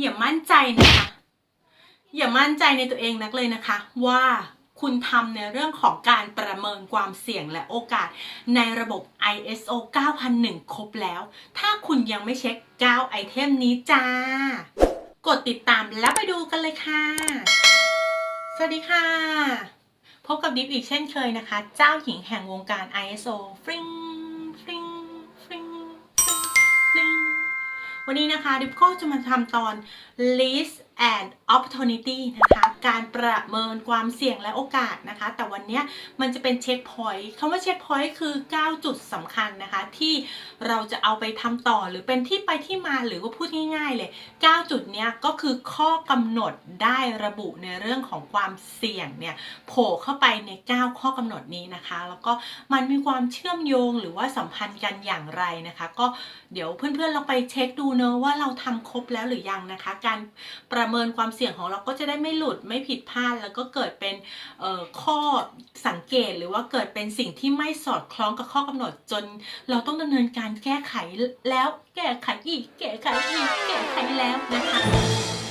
อย่ามั่นใจนะคะ อย่ามั่นใจในตัวเองนักเลยนะคะ ว่าคุณทำในเรื่องของการประเมินความเสี่ยงและโอกาสในระบบ ISO 9001 ครบแล้ว ถ้าคุณยังไม่เช็ค 9 ไอเทมนี้จ้า กดติดตามแล้วไปดูกันเลยค่ะ สวัสดีค่ะ พบกับดิฟอีกเช่นเคยนะคะ เจ้าหญิงแห่งวงการ ISO ฟริง วันนี้นะคะดิฟก็จะมาทำตอน list and opportunity นะคะการประเมินความเสี่ยงและโอกาสนะคะ แต่วันนี้มันจะเป็นเช็คพอยต์คำว่าเช็คพอยต์คือ 9 จุดสำคัญนะคะ ที่เราจะเอาไปทำต่อหรือเป็นที่ไปที่มาหรือว่าพูดง่ายๆเลย 9 จุดเนี้ยก็คือข้อกำหนดได้ระบุในเรื่องของความเสี่ยงเนี่ยโผล่เข้าไปใน 9 ข้อกำหนดนี้นะคะ แล้วก็มันมีความเชื่อมโยงหรือว่าสัมพันธ์กันอย่างไรนะคะ ก็เดี๋ยวเพื่อนๆเราไปเช็คดูเนอะว่าเราทำครบแล้วหรือยังนะคะ การประเมินความเสียงของเราก็จะได้ไม่หลุดไม่ผิดพลาด แล้วก็เกิดเป็นข้อสังเกตหรือว่าเกิดเป็นสิ่งที่ไม่สอดคล้องกับข้อกำหนดจน เราต้องดำเนินการแก้ไขแล้วแก้ไขอีก แก้ไขอีก แก้ไขแล้วนะคะ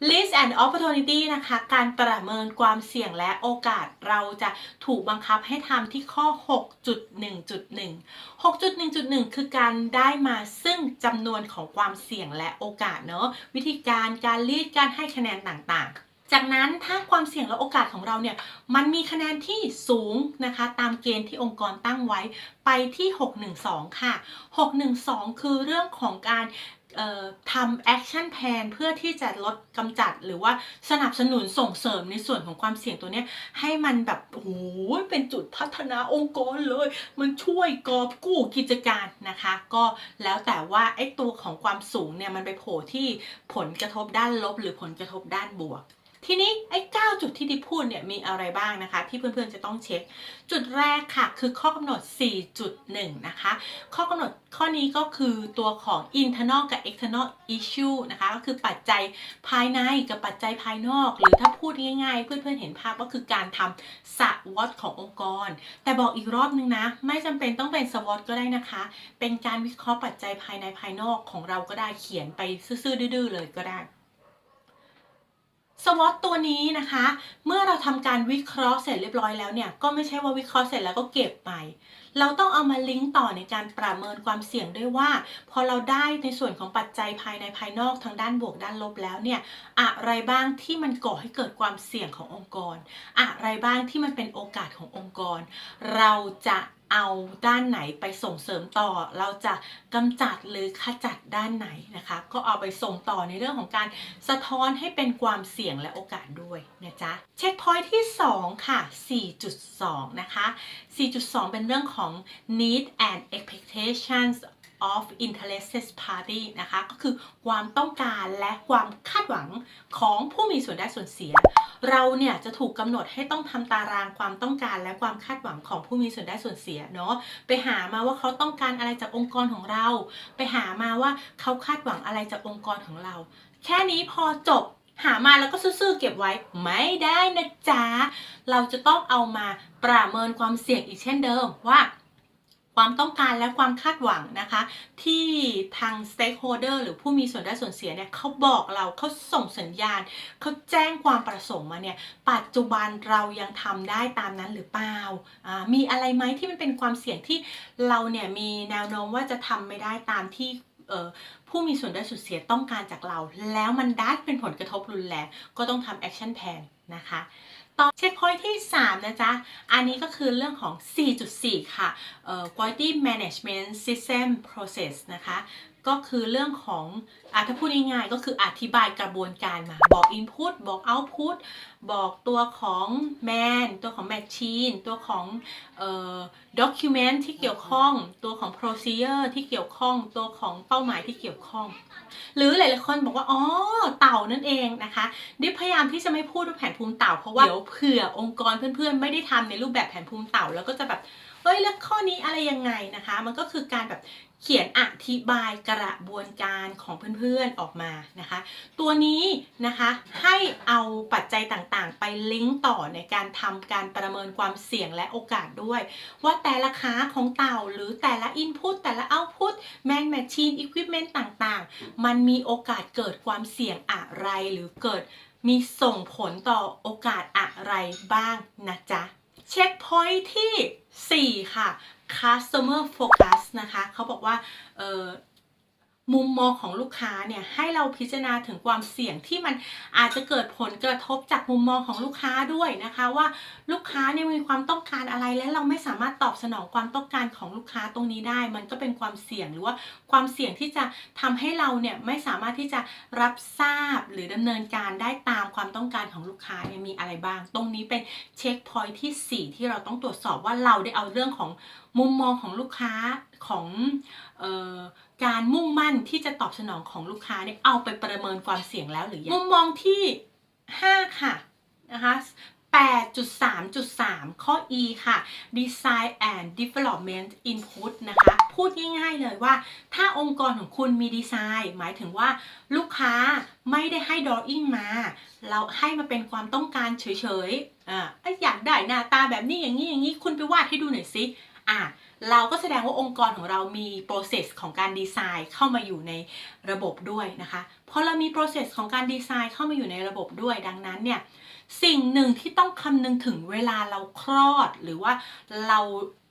list and opportunity นะคะ การประเมินความเสี่ยงและโอกาสเราจะถูกบังคับให้ทำที่ข้อ 6.1.1 6.1.1 คือการได้มาซึ่งจำนวนของความเสี่ยงและโอกาสเนาะวิธีการการรีดการให้คะแนนต่างๆจากนั้นถ้าความเสี่ยงและโอกาสของเราเนี่ยมันมีคะแนนที่สูงนะคะ ตามเกณฑ์ที่องค์กรตั้งไว้ไปที่ 612 ค่ะ 612 คือเรื่องของการ ทำแอคชั่นแพนเพื่อที่จะลดกำจัดหรือว่าสนับสนุนส่งเสริมในส่วนของความเสี่ยงตัวเนี้ยให้มันแบบโอ้โหเป็นจุดพัฒนาองค์กรเลย มันช่วยกอบกู้กิจการนะคะ ก็แล้วแต่ว่าไอ้ตัวของความสูงเนี่ยมันไปโผล่ที่ผลกระทบด้านลบ หรือผลกระทบด้านบวก ทีนี้ไอ้9จุดที่ดิพูดเนี่ยมีอะไรบ้างนะคะ ที่เพื่อนๆจะต้องเช็ค จุดแรกค่ะ คือข้อกำหนด 4.1 นะคะ ข้อกำหนดข้อนี้ก็คือตัวของ internal กับ external issue นะคะ ก็คือปัจจัยภายในกับปัจจัยภายนอก หรือถ้าพูดง่าย ๆ เพื่อนๆเห็นภาพก็คือการทำสวอตขององค์กร แต่บอกอีกรอบนึงนะ ไม่จำเป็นต้องเป็นสวอตก็ได้นะคะ เป็นการวิเคราะห์ปัจจัยภายในภายนอกของเราก็ได้เขียนไปซื่อๆดื้อๆเลยก็ได้ สวอตตัวนี้นะคะ เมื่อเราทำการวิเคราะห์เสร็จเรียบร้อยแล้วเนี่ยก็ไม่ใช่ว่าวิเคราะห์เสร็จแล้วก็เก็บไป เราต้องเอามาลิงก์ต่อในการประเมินความเสี่ยงด้วยว่า พอเราได้ในส่วนของปัจจัยภายในภายนอกทั้งด้านบวกด้านลบแล้วเนี่ยอะไรบ้างที่มันก่อให้เกิดความเสี่ยงขององค์กร อะไรบ้างที่มันเป็นโอกาสขององค์กร เราจะ เอาด้านไหนไปส่งเสริมต่อ เราจะกำจัดหรือขจัดด้านไหนนะคะ ก็เอาไปส่งต่อในเรื่องของการสะท้อนให้เป็นความเสี่ยงและโอกาสด้วยนะจ๊ะเช็คพอยท์ที่ 2 ค่ะ 4.2 นะคะ 4.2 เป็นเรื่องของ need and expectations of interested party นะคะ ก็คือความต้องการและความคาดหวังของผู้มีส่วนได้ส่วนเสีย เราเนี่ยจะถูกกำหนดให้ต้องทำตารางความต้องการและความคาดหวังของผู้มีส่วนได้ส่วนเสียเนาะไปหามาว่าเขาต้องการอะไรจากองค์กรของเรา ไปหามาว่าเขาคาดหวังอะไรจากองค์กรของเรา แค่นี้พอจบหามาแล้วก็ซื่อๆเก็บไว้ไม่ได้นะจ๊ะ เราจะต้องเอามาประเมินความเสี่ยงอีกเช่นเดิมว่า ความต้องการและความคาดหวังนะคะ ที่ทาง stakeholder หรือผู้มีส่วนได้ส่วนเสียเนี่ยเขาบอกเราเขาส่งสัญญาณ เขาแจ้งความประสงค์มาเนี่ย ปัจจุบันเรายังทำได้ตามนั้นหรือเปล่ามีอะไรไหมที่มันเป็นความเสี่ยงที่เราเนี่ยมีแนวโน้มว่าจะทำไม่ได้ตามที่ผู้มีส่วนได้ส่วนเสียต้องการจากเรา แล้วมันดันเป็นผลกระทบรุนแรงก็ต้องทำ action plan นะคะ ต่อเช็คพอยที่ 3 นะจ๊ะ อันนี้ก็คือเรื่องของ 4.4 ค่ะ quality management system process นะคะก็คือเรื่องของอะถ้าพูดง่ายๆก็คืออธิบายกระบวนการมา บอก input บอก output บอกตัวของ man ตัวของ machine ตัวของเอ่อ document ที่เกี่ยวข้อง ตัวของ procedure ที่เกี่ยวข้อง ตัวของเป้าหมายที่เกี่ยวข้อง หรือหลายๆคนบอกว่า อ๋อ เต่านั่นเองนะคะ ดิพยายามที่จะไม่พูดว่าแผนภูมิเต่าเพราะว่าเดี๋ยวเผื่อองค์กรเพื่อนๆ ไม่ได้ทำในรูปแบบแผนภูมิเต่าแล้วก็จะแบบเฮ้ยแล้วข้อนี้อะไรยังไงนะคะ มันก็คือการแบบ เขียนอธิบายกระบวนการของเพื่อนๆออกมานะคะ ตัวนี้นะคะให้เอาปัจจัยต่างๆ ไปลิงก์ต่อในการทำการประเมินความเสี่ยงและโอกาสด้วย ว่าแต่ละขาของเต่าหรือแต่ละ Input แต่ละ Output Man Machine Equipment ต่างๆ มันมีโอกาสเกิดความเสี่ยงอะไรหรือเกิดมีส่งผลต่อโอกาสอะไรบ้างนะจ๊ะเช็คพอยท์ที่ 4 ค่ะ customer focus นะคะ เขาบอกว่าเออ มุมมองของลูกค้าเนี่ยให้เราพิจารณาถึงความเสี่ยงที่มันอาจจะเกิดผลกระทบจากมุมมองของลูกค้าด้วยนะคะ ว่าลูกค้าเนี่ยมีความต้องการอะไรและเราไม่สามารถตอบสนองความต้องการของลูกค้าตรงนี้ได้ มันก็เป็นความเสี่ยงหรือว่าความเสี่ยงที่จะทำให้เราเนี่ยไม่สามารถที่จะรับทราบหรือดำเนินการได้ตามความต้องการของลูกค้าเนี่ยมีอะไรบ้าง ตรงนี้เป็นเช็คพอยท์ที่ 4 ที่เราต้องตรวจสอบว่าเราได้เอาเรื่องของมุมมองของลูกค้า ของออการมุ่งมั่นที่จะตอบสนองของลูกค้าเนี่ยเอาไปประเมินความเสี่ยงแล้วหรือยังมุมมองที่ 5 ค่ะนะคะ8.3.3 ข้อ E ค่ะ Design and Development Input นะคะ พูดง่ายๆเลยว่า ถ้าองค์กรของคุณมีดีไซน์ หมายถึงว่าลูกค้าไม่ได้ให้ drawing มา เราให้มาเป็นความต้องการเฉยๆ อ่าอยากได้หน้าตาแบบนี้อย่างนี้อย่างนี้ คุณไปวาดให้ดูหน่อยสิ อ่าเราก็แสดงว่าองค์กรของเรามี process ของการดีไซน์เข้ามาอยู่ในระบบด้วยนะคะพอเรามี process ของการดีไซน์เข้ามาอยู่ในระบบด้วย ดังนั้นเนี่ยสิ่งหนึ่งที่ต้องคำนึงถึงเวลาเราคลอด หรือว่าเรา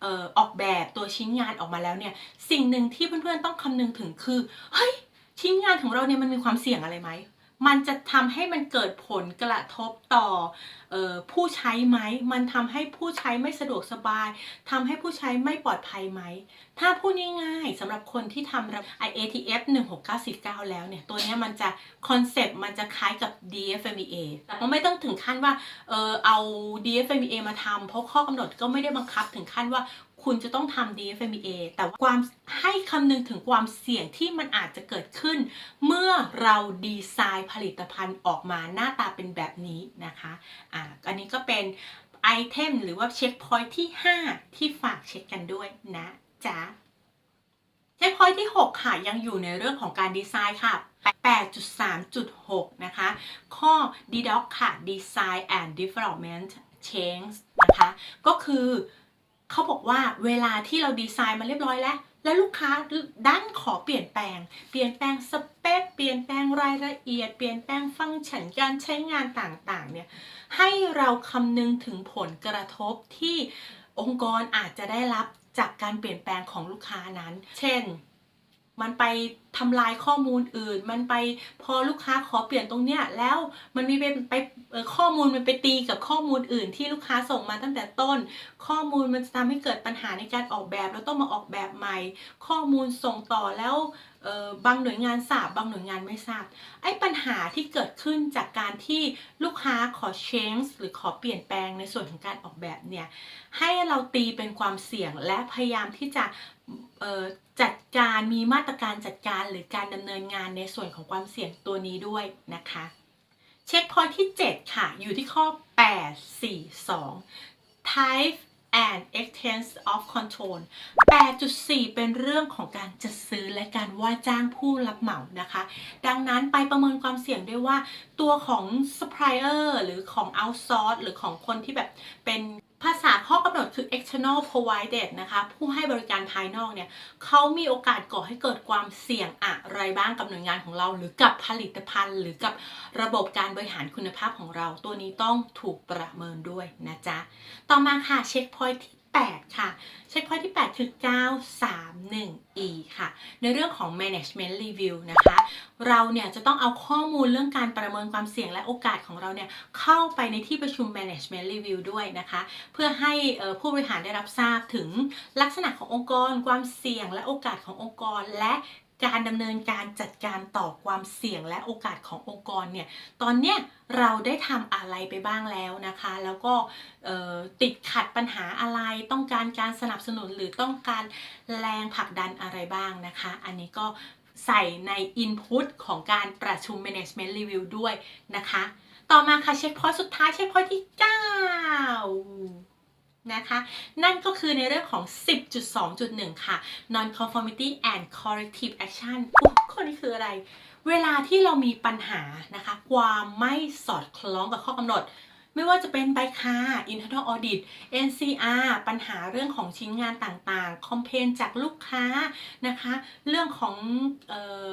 เออออกแบบตัวชิ้นงานออกมาแล้วเนี่ยสิ่งหนึ่งที่เพื่อนๆต้องคำนึงถึงคือเฮ้ยชิ้นงานของเราเนี่ยมันมีความเสี่ยงอะไรไหม มันจะทำให้มันเกิดผลกระทบต่อออผู้ใช้ไหม มันทำให้ผู้ใช้ไม่สะดวกสบายทำให้ผู้ใช้ไม่ปลอดภัยไหม ถ้าพูดง่ายๆสำหรับคนที่ทำระบบ IATF 16949แล้วเนี่ย ตัวนี้มันจะคอนเซปต์มันจะคล้ายกับ DFMEA แต่ก็ไม่ต้องถึงขั้นว่าเออเอา DFMEA มาทำเพราะข้อกำหนดก็ไม่ได้บังคับถึงขั้นว่า คุณจะต้องทำ DFMEA แต่ว่าความให้คำนึงถึงความเสี่ยงที่มันอาจจะเกิดขึ้น เมื่อเราดีไซน์ผลิตภัณฑ์ออกมาหน้าตาเป็นแบบนี้นะคะอ่าอันนี้ก็เป็นไอเทมหรือว่าเช็คพอยท์ที่ 5 ที่ฝากเช็คกันด้วยนะจ๊ะเช็คพอยท์ที่ 6 ค่ะ ยังอยู่ในเรื่องของการดีไซน์ค่ะ 8.3.6 นะคะ ข้อ DDoC ค่ะ Design and Development Change นะคะ ก็คือ เขาบอกว่าเวลาที่เราดีไซน์มาเรียบร้อยแล้ว แล้วลูกค้าดันขอเปลี่ยนแปลง เปลี่ยนแปลงสเปค เปลี่ยนแปลงรายละเอียด เปลี่ยนแปลงฟังก์ชันการใช้งานต่างๆ เนี่ย ให้เราคำนึงถึงผลกระทบที่องค์กรอาจจะได้รับจากการเปลี่ยนแปลงของลูกค้านั้น เช่น มันไป ทำลายข้อมูลอื่น มันไปพอลูกค้าขอเปลี่ยนตรงเนี้ยแล้วมันมีไปไปข้อมูลมันไปตีกับข้อมูลอื่น ที่ลูกค้าส่งมาตั้งแต่ต้น ข้อมูลมันจะทำให้เกิดปัญหาในการออกแบบแล้วต้องมาออกแบบใหม่ ข้อมูลส่งต่อแล้วบางหน่วยงานทราบบางหน่วยงานไม่ทราบ ไอ้ปัญหาที่เกิดขึ้นจากการที่ลูกค้าขอ change หรือขอเปลี่ยนแปลงในส่วนของการออกแบบเนี่ยให้เราตีเป็นความเสี่ยงและพยายามที่จะจัดการมีมาตรการจัดการหรือการดำเนินงานในส่วนของความเสี่ยงตัวนี้ด้วยนะคะ เช็คพอยที่ 7 ค่ะ อยู่ที่ข้อ 842 type and extent of control 8.4 เป็นเรื่องของการจัดซื้อและการว่าจ้างผู้รับเหมานะคะ ดังนั้นไปประเมินความเสี่ยงด้วยว่า ตัวของ supplier หรือของ outsource หรือของคนที่แบบเป็น ภาษาข้อกำหนดคือ external provided นะคะ ผู้ให้บริการภายนอกเนี่ยเขามีโอกาสก่อให้เกิดความเสี่ยงอะไรบ้างกับหน่วยงานของเรา หรือกับผลิตภัณฑ์ หรือกับระบบการบริหารคุณภาพของเรา ตัวนี้ต้องถูกประเมินด้วยนะจ๊ะ ต่อมาค่ะเช็คพอยท์ที่ 8 ค่ะ เช็คพอยที่ 8 คือ 931e ค่ะ ในเรื่องของ management review นะคะ เราเนี่ยจะต้องเอาข้อมูลเรื่องการประเมินความเสี่ยงและโอกาสของเราเนี่ยเข้าไปในที่ประชุม management review ด้วยนะคะ เพื่อให้เอ่อผู้บริหารได้รับทราบถึงลักษณะขององค์กร ความเสี่ยงและโอกาสขององค์กร และ การดำเนินการจัดการต่อความเสี่ยงและโอกาสขององค์กรเนี่ยตอนเนี้ยเราได้ทำอะไรไปบ้างแล้วนะคะ แล้วก็ติดขัดปัญหาอะไรต้องการการสนับสนุนหรือต้องการแรงผลักดันอะไรบ้างนะคะ อันนี้ก็ใส่ใน Input ของการประชุม Management Review ด้วยนะคะ ต่อมาค่ะเช็คพอยต์สุดท้ายเช็คพอยต์ที่ 9 นะคะ นั่นก็คือในเรื่องของ 10.2.1 ค่ะ non-conformity and corrective action อุ๊ยข้อนี้คืออะไร เวลาที่เรามีปัญหานะคะ ความไม่สอดคล้องกับข้อกำหนดไม่ว่าจะเป็นใบคา internal audit NCR ปัญหาเรื่องของชิ้นงานต่างๆ complaint จากลูกค้านะคะ เรื่องของออ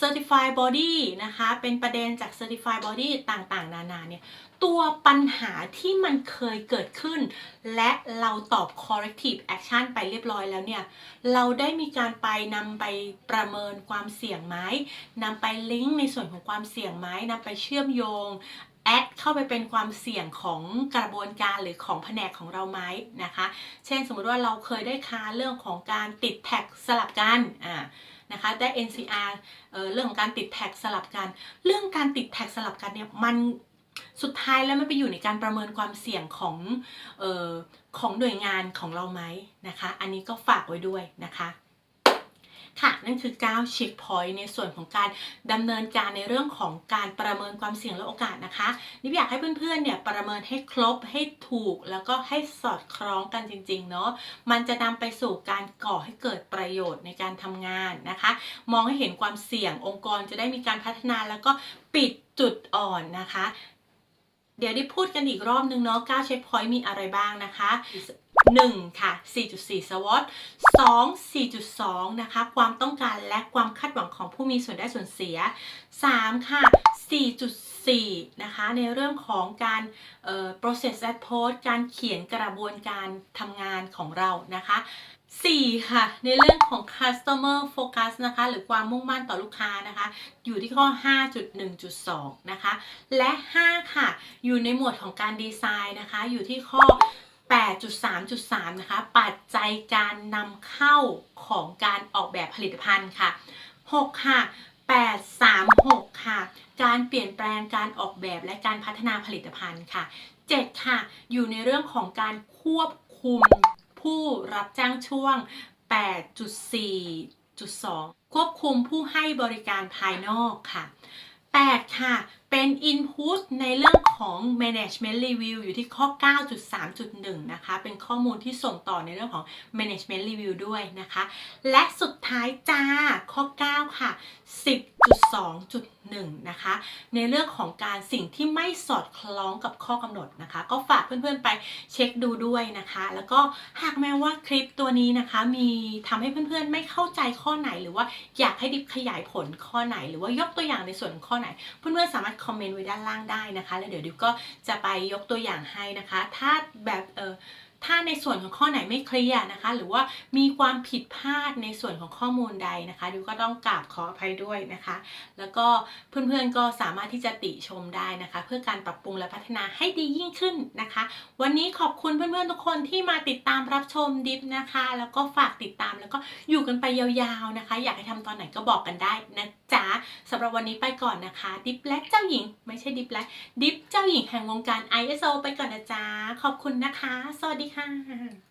certified body นะคะ เป็นประเด็นจาก certified body ต่างๆ นานาเนี่ย ตัวปัญหาที่มันเคยเกิดขึ้น และเราตอบ corrective action ไปเรียบร้อยแล้วเนี่ย เราได้มีการไปนำไปประเมินความเสี่ยงไหมนำไปลิงก์ในส่วนของความเสี่ยงไหมนำไปเชื่อมโยงแอดเข้าไปเป็นความเสี่ยงของกระบวนการหรือของแผนกของเราไหมนะคะ เช่นสมมติว่าเราเคยได้ค้าเรื่องของการติดแท็กสลับกันอ่า นะคะได้ NCR เเรื่องของการติดแท็กสลับกัน เรื่องการติดแท็กสลับกันเนี่ยมันสุดท้ายแล้วมันไปอยู่ในการประเมินความเสี่ยงของออของหน่วยงานของเราไหมนะคะ อันนี้ก็ฝากไว้ด้วยนะคะ ค่ะนั่นคือ9 check point ในส่วนของการดำเนินการในเรื่องของการประเมินความเสี่ยงและโอกาสนะคะนิบอยากให้เพื่อนๆเนี่ยประเมินให้ครบให้ถูก แล้วก็ให้สอดคล้องกันจริงๆเนาะมันจะนำไปสู่การก่อให้เกิดประโยชน์ในการทำงานนะคะ มองให้เห็นความเสี่ยงองค์กรจะได้มีการพัฒนาแล้วก็ปิดจุดอ่อนนะคะเดี๋ยวได้พูดกันอีกรอบนึงเนาะ9 check point มีอะไรบ้างนะคะ 1ค่ะ 4.4 SWOT 2 4.2 นะคะ ความต้องการและความคาดหวังของผู้มีส่วนได้ส่วนเสีย 3 ค่ะ 4.4 นะคะ ในเรื่องของการ process approach การเขียนกระบวนการทำงานของเรานะคะ 4 ค่ะ ในเรื่องของ customer focus นะคะ หรือความมุ่งมั่นต่อลูกค้านะคะ อยู่ที่ข้อ 5.1.2 นะคะ และ 5 ค่ะ อยู่ในหมวดของการดีไซน์นะคะ อยู่ที่ข้อ 8.3.3 นะคะ ปัจจัยการนำเข้าของการออกแบบผลิตภัณฑ์ค่ะ 6 ค่ะ 836 ค่ะ การเปลี่ยนแปลงการออกแบบและการพัฒนาผลิตภัณฑ์ค่ะ 7 ค่ะ อยู่ในเรื่องของการควบคุมผู้รับจ้างช่วง 8.4.2 ควบคุมผู้ให้บริการภายนอกค่ะ 8 ค่ะ เป็น Input ในเรื่องของ Management Review อยู่ที่ข้อ 9.3.1 นะคะ เป็นข้อมูลที่ส่งต่อในเรื่องของ Management Review ด้วยนะคะ และสุดท้ายจ้าข้อ 9 ค่ะ 10.2.1 นะคะ ในเรื่องของการสิ่งที่ไม่สอดคล้องกับข้อกำหนดนะคะ ก็ฝากเพื่อนๆไปเช็คดูด้วยนะคะ แล้วก็หากแม้ว่าคลิปตัวนี้นะคะ มีทำให้เพื่อนๆไม่เข้าใจข้อไหน หรือว่าอยากให้ดิบขยายผลข้อไหน หรือว่ายกตัวอย่างในส่วนข้อไหน เพื่อนๆสามารถคอมเมนต์ไว้ด้านล่างได้นะคะ แล้วเดี๋ยวดิวก็จะไปยกตัวอย่างให้นะคะ ถ้าแบบเออ ถ้าในส่วนของข้อไหนไม่เคลียร์นะคะ หรือว่ามีความผิดพลาดในส่วนของข้อมูลใดนะคะ ดิวก็ต้องกราบขออภัยด้วยนะคะ แล้วก็เพื่อนๆก็สามารถที่จะติชมได้นะคะ เพื่อการปรับปรุงและพัฒนาให้ดียิ่งขึ้นนะคะ วันนี้ขอบคุณเพื่อนๆทุกคนที่มาติดตามรับชมดิฟนะคะ แล้วก็ฝากติดตามแล้วก็อยู่กันไปยาวๆนะคะ อยากให้ทำตอนไหนก็บอกกันได้นะจ๊ะสำหรับวันนี้ไปก่อนนะคะ ดิฟและเจ้าหญิง ไม่ใช่ดิฟและดิฟเจ้าหญิงแห่งวงการ ISO ไปก่อนนะจ๊ะขอบคุณนะคะ สวัสดีค่ะ